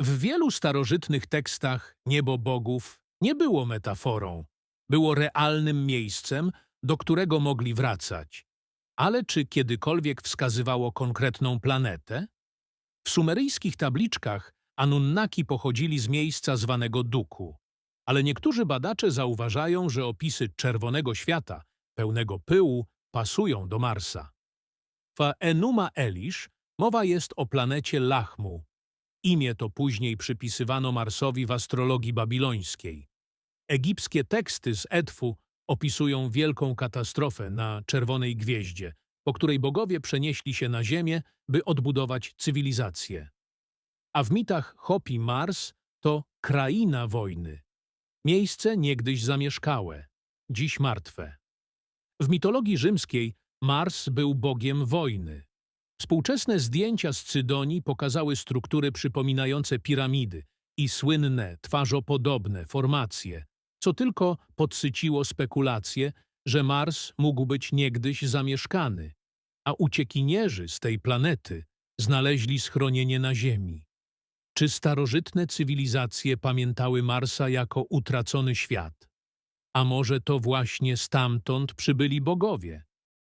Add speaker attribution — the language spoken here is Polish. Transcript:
Speaker 1: W wielu starożytnych tekstach niebo bogów nie było metaforą, było realnym miejscem, do którego mogli wracać. Ale czy kiedykolwiek wskazywało konkretną planetę? W sumeryjskich tabliczkach Anunnaki pochodzili z miejsca zwanego Duku, ale niektórzy badacze zauważają, że opisy czerwonego świata, pełnego pyłu, pasują do Marsa. W Enuma Elish mowa jest o planecie Lachmu. Imię to później przypisywano Marsowi w astrologii babilońskiej. Egipskie teksty z Edfu opisują wielką katastrofę na Czerwonej Gwieździe, po której bogowie przenieśli się na Ziemię, by odbudować cywilizację. A w mitach Hopi Mars to kraina wojny. Miejsce niegdyś zamieszkałe, dziś martwe. W mitologii rzymskiej Mars był bogiem wojny. Współczesne zdjęcia z Cydonii pokazały struktury przypominające piramidy i słynne, twarzopodobne formacje, co tylko podsyciło spekulacje, że Mars mógł być niegdyś zamieszkany, a uciekinierzy z tej planety znaleźli schronienie na Ziemi. Czy starożytne cywilizacje pamiętały Marsa jako utracony świat? A może to właśnie stamtąd przybyli bogowie?